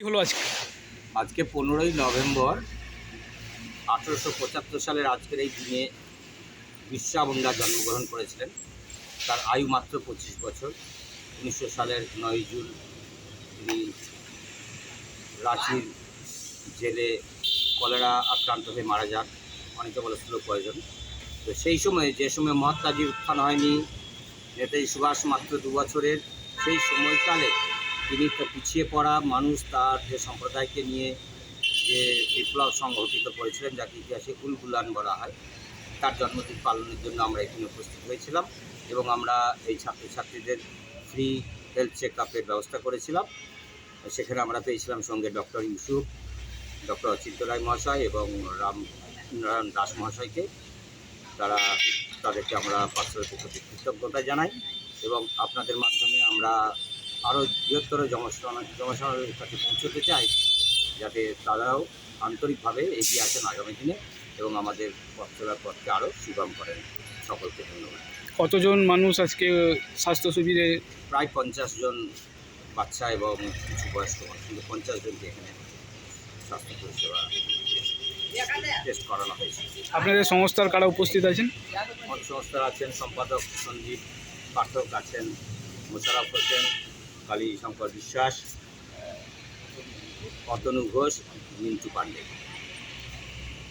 হলো আজকে? আজকে পনেরোই নভেম্বর আঠেরোশো পঁচাত্তর সালের আজকের এই দিনে বিশ্বা মুন্ডা জন্মগ্রহণ করেছিলেন। তার আয়ু মাত্র পঁচিশ বছর। উনিশশো সালের নয় জুন তিনি রাঁচির জেলে কলেরা আক্রান্ত হয়ে মারা যান। অনেকে বলে স্লো পয়জন তো সেই সময়ে, যে সময় মহাত্মাজির উত্থান হয়নি, নেতাজি সুভাষ মাত্র দু বছরের, সেই সময়কালে তিনি তো পিছিয়ে পড়া মানুষ, তার যে সম্প্রদায়কে নিয়ে যে বিপ্লব সংগঠিত করেছিলেন, যাকে ইতিহাসে উলগুলান বলা হয়, তার জন্মদিন পালনের জন্য আমরা এখানে উপস্থিত হয়েছিলাম এবং আমরা এই ছাত্রছাত্রীদের ফ্রি হেলথ চেক আপের ব্যবস্থা করেছিলাম। সেখানে আমরা পেয়েছিলাম সঙ্গে ডক্টর ইউসুফ, ডক্টর অচিন্ত রায় মহাশয় এবং রাম নারায়ণ দাস মহাশয়কে। তারা তাদেরকে আমরা পার্শ্ববর্তী প্রতি কৃতজ্ঞতা জানাই এবং আপনাদের মাধ্যমে আমরা আরও বৃহত্তর জনসন জনসাধারণের কাছে পৌঁছতে চাই যাতে তারাও আন্তরিকভাবে এগিয়ে আসেন আগামী দিনে এবং আমাদের পথ চলার পথকে আরও সুগম করেন। সকলকে ধন্যবাদ। কতজন মানুষ আজকে স্বাস্থ্য শিবিরে? প্রায় পঞ্চাশ জন বাচ্চা এবং কিছু বয়স্ক মানুষ কিন্তু পঞ্চাশ জনকে এখানে স্বাস্থ্য পরিষেবা টেস্ট করানো হয়েছে। আপনাদের সংস্থার কারা উপস্থিত আছেন? সংস্থার আছেন সম্পাদক সঞ্জীব পাঠক আছেন মোশারফ হোসেন কালী শঙ্কর বিশ্বাস অতনু ঘোষ মিন্টু পাণ্ডে।